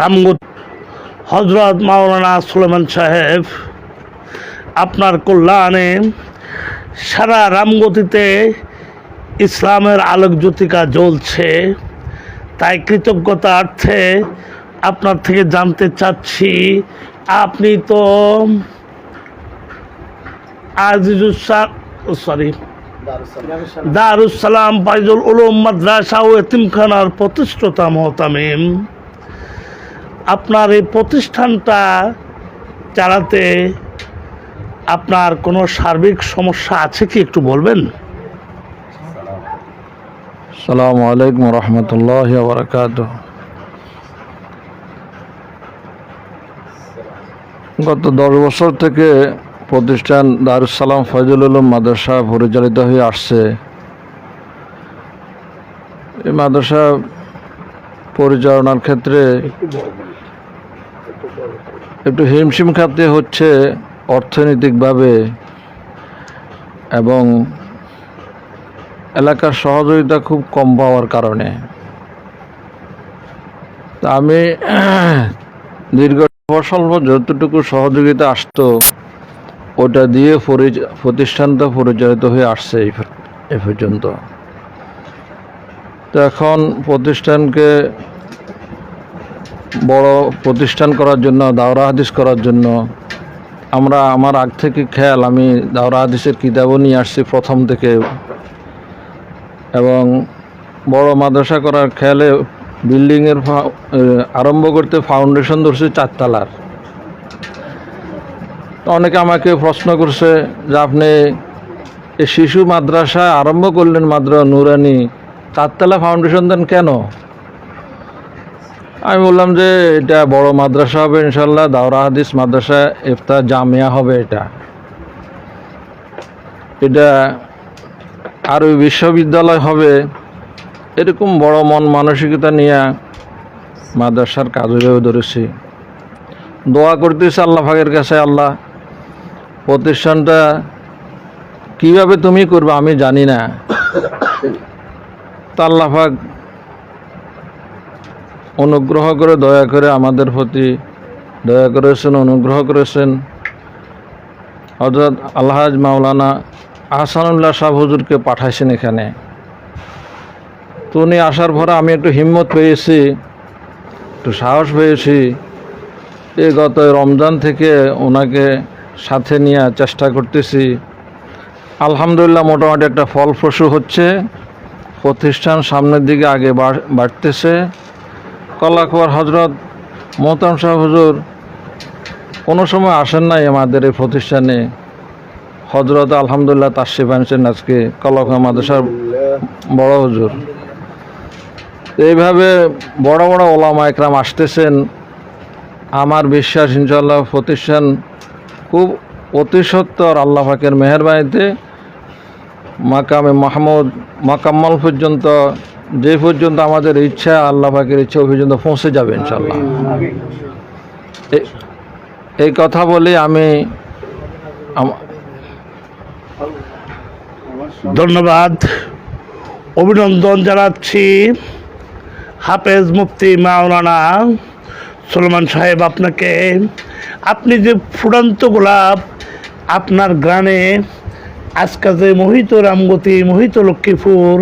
রামগত হজরত মাওলানা সুলেমান সাহেব আপনার কল্যাণে সারা রামগতিতে ইসলামের আলোক জ্যোতিকা জ্বলছে। তাই কৃতজ্ঞতার্থে আপনার থেকে জানতে চাচ্ছি, আপনি তো আজিজুসা সরি দারুসালাম ফাইজুল উলুম, মাদ্রাসা ও এতিমখানার প্রতিষ্ঠাতা মহতামিম। আপনার এই প্রতিষ্ঠানটা চালাতে আপনার কোনো সার্বিক সমস্যা আছে কি একটু বলবেন? সালামু আলাইকুম রহমতুল্লাহ বারকাত গত দশ বছর থেকে প্রতিষ্ঠান দারুসালাম ফয়জুল উলুম মাদ্রাসা পরিচালিত হয়ে আসছে। এই মাদ্রাসা পরিচালনার ক্ষেত্রে একটু হিমশিম খাতে হচ্ছে অর্থনৈতিকভাবে এবং এলাকার সহযোগিতা খুব কম পাওয়ার কারণে। তা আমি দীর্ঘ ফসল যতটুকু সহযোগিতা আসতো, ওটা দিয়ে পরি- প্রতিষ্ঠানটা পরিচালিত হয়ে আসছে এ পর্যন্ত। তো এখন প্রতিষ্ঠানকে বড় প্রতিষ্ঠান করার জন্য, দাওরা হাদিস করার জন্য। আমরা, আমার আগ থেকে খেয়াল, আমি দাওরা হাদিসের কিতাবও নিয়ে আসছি প্রথম থেকে। এবং বড় মাদ্রাসা করার খেয়ালে বিল্ডিংয়ের আরম্ভ করতে ফাউন্ডেশন ধরছে চারতলার। অনেকে আমাকে প্রশ্ন করছে যে আপনি শিশু মাদ্রাসা আরম্ভ করলেন মাদ্রা নুরানি, চারতলা ফাউন্ডেশন দেন কেন? আমি বললাম যে এটা বড় মাদ্রাসা হবে ইনশাল্লাহ দাওরা হাদিস মাদ্রাসা ইফতার জামিয়া হবে এটা। এটা আর ওই বিশ্ববিদ্যালয় হবে, এরকম বড় মন মানসিকতা নিয়ে মাদ্রাসার কাজেও ধরেছি। দোয়া করতেছি আল্লাহ ফাগের কাছে, আল্লাহ প্রতিষ্ঠানটা কীভাবে তুমি করবে আমি জানি না। তা আল্লাহ পাক অনুগ্রহ করে দয়া করে আমাদের প্রতি দয়া করেছেন অনুগ্রহ করেছেন হজরত আলহাজ মাওলানা আহসানুল্লাহ সাহ হুজুরকে পাঠাইছেন এখানে। তো উনি আসার পরে আমি একটু হিম্মত পেয়েছি, একটু সাহস পেয়েছি এই গত রমজান থেকে ওনাকে সাথে নিয়ে চেষ্টা করতেছি। আলহামদুলিল্লাহ মোটামুটি একটা ফলপ্রসূ হচ্ছে, প্রতিষ্ঠান সামনের দিকে আগে বাড়তেছে। কলাকুয়ার হজরত মোহতাম শাহ হুজুর, কোনো সময় আসেন নাই আমাদের এই প্রতিষ্ঠানে। হজরত আলহামদুলিল্লাহ তাশরিফ আনছেন আজকে কলাকুয়া মাদ্রাসার বড় হুজুর। এইভাবে বড় বড় ওলামা একরাম আসতেছেন। আমার বিশ্বাস ইনশাল্লাহ প্রতিষ্ঠান খুব অতি সত্তর আল্লাহ মাকামে মাহমুদ মাকাম্মল পর্যন্ত যে পর্যন্ত আমাদের ইচ্ছা, আল্লাহ পাকের ইচ্ছা ওই পর্যন্ত পৌঁছে যাবে ইনশাল্লাহ এই কথা বলে আমি ধন্যবাদ। অভিনন্দন জানাচ্ছি হাফেজ মুফতি মাওলানা সলমান সাহেব আপনাকে। আপনি যে ফুটন্ত গোলাপ আপনার গ্রামে আজকে যে মোহিত রামগতি, মোহিত লক্ষ্মীপুর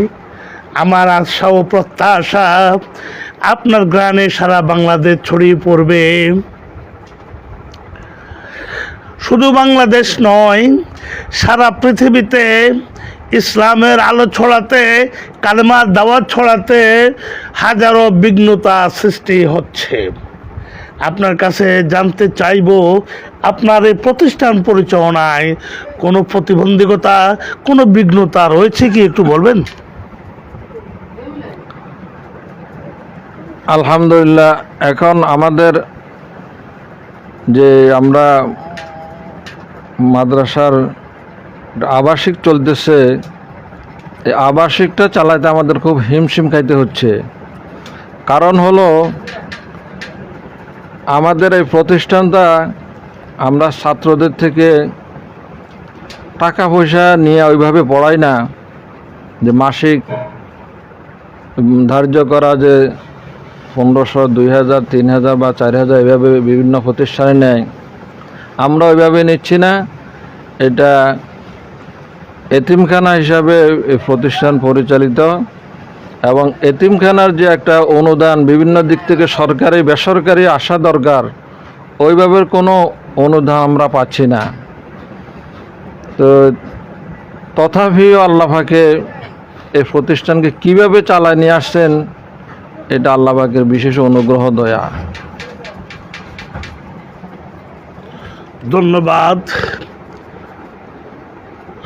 আমার আশা ও প্রত্যাশা আপনার গ্রামে সারা বাংলাদেশ ছড়িয়ে পড়বে। শুধু বাংলাদেশ নয়, সারা পৃথিবীতে ইসলামের আলো ছড়াতে কালেমার দাওয়াত ছড়াতে হাজারো বিঘ্নতা সৃষ্টি হচ্ছে। আপনার কাছে জানতে চাইব, আপনার এই প্রতিষ্ঠান পরিচালনায় কোনো প্রতিবন্ধকতা, কোনো বিঘ্নতা রয়েছে কি একটু বলবেন? আলহামদুলিল্লাহ, এখন আমাদের যে আমরা মাদ্রাসার আবাসিক চলতেছে, এই আবাসিকটা চালাতে আমাদের খুব হিমশিম খাইতে হচ্ছে। কারণ হলো, আমাদের এই প্রতিষ্ঠানটা আমরা ছাত্রদের থেকে টাকা পয়সা নিয়ে ওইভাবে পড়াই না, যে মাসিক ধার্য করা যে পনেরোশো দুই হাজার তিন হাজার বা চার হাজার এভাবে বিভিন্ন প্রতিষ্ঠানে নেয়। আমরা ওইভাবে নিচ্ছি না। এটা এতিমখানা হিসাবে প্রতিষ্ঠান পরিচালিত এবং এতিমখানার যে একটা অনুদান বিভিন্ন দিক থেকে সরকারি, বেসরকারি আসা দরকার, ওইভাবে কোনো অনুদান আমরা পাচ্ছি না। তো তথাপিও আল্লাহাকে এই প্রতিষ্ঠানকে কীভাবে চালায় নিয়ে আসছেন এটা আল্লাহাকের বিশেষ অনুগ্রহ, দয়া। ধন্যবাদ।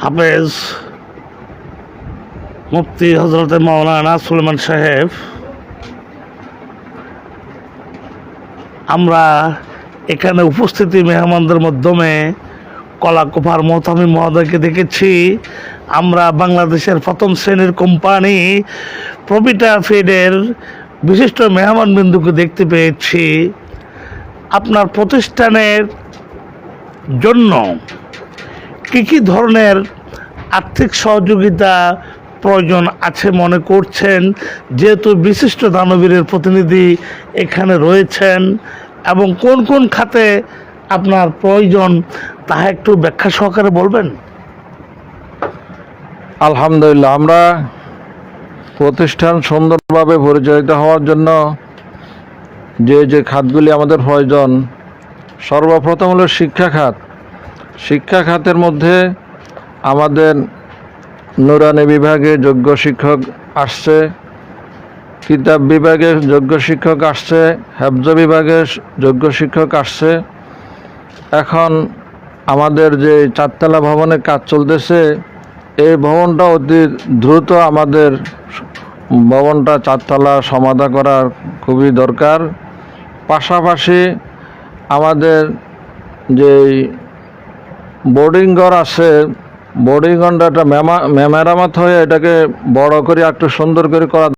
হাফেজ মুফতি হজরত মাওলানা সুলেমান সাহেব, আমরা এখানে উপস্থিতি মেহমানদের মাধ্যমে কলাকুফার মোহতামি মহোদয়কে দেখেছি। আমরা বাংলাদেশের প্রথম শ্রেণির কোম্পানি প্রবিটা ফিডের বিশিষ্ট মেহমান বিন্দুকে দেখতে পেয়েছি। আপনার প্রতিষ্ঠানের জন্য কী কী ধরনের আর্থিক সহযোগিতা প্রয়োজন আছে মনে করছেন? যেহেতু বিশিষ্ট দানবীরের প্রতিনিধি এখানে রয়েছেন এবং কোন কোন খাতে আপনার প্রয়োজন তাহা একটু ব্যাখ্যা সহকারে বলবেন। আলহামদুলিল্লাহ, আমরা প্রতিষ্ঠান সুন্দরভাবে পরিচালিত হওয়ার জন্য যে যে খাতগুলি আমাদের প্রয়োজন, সর্বপ্রথম হলো শিক্ষা খাত। শিক্ষা খাতের মধ্যে আমাদের নুরানি বিভাগে যোগ্য শিক্ষক আসছে, কিতাব বিভাগে যোগ্য শিক্ষক আসছে, হেফজ বিভাগে যোগ্য শিক্ষক আসছে। এখন আমাদের যে চারতলা ভবনে কাজ চলতেছে এই ভবনটা অতি দ্রুত আমাদের ভবনটা চারতলা সমাধা করার খুবই দরকার। পাশাপাশি আমাদের যেই বোর্ডিং ঘর আছে, বোর্ডিং ঘরটা একটা মেমা মেরামত হয়ে এটাকে বড় করে, একটু সুন্দর করে করা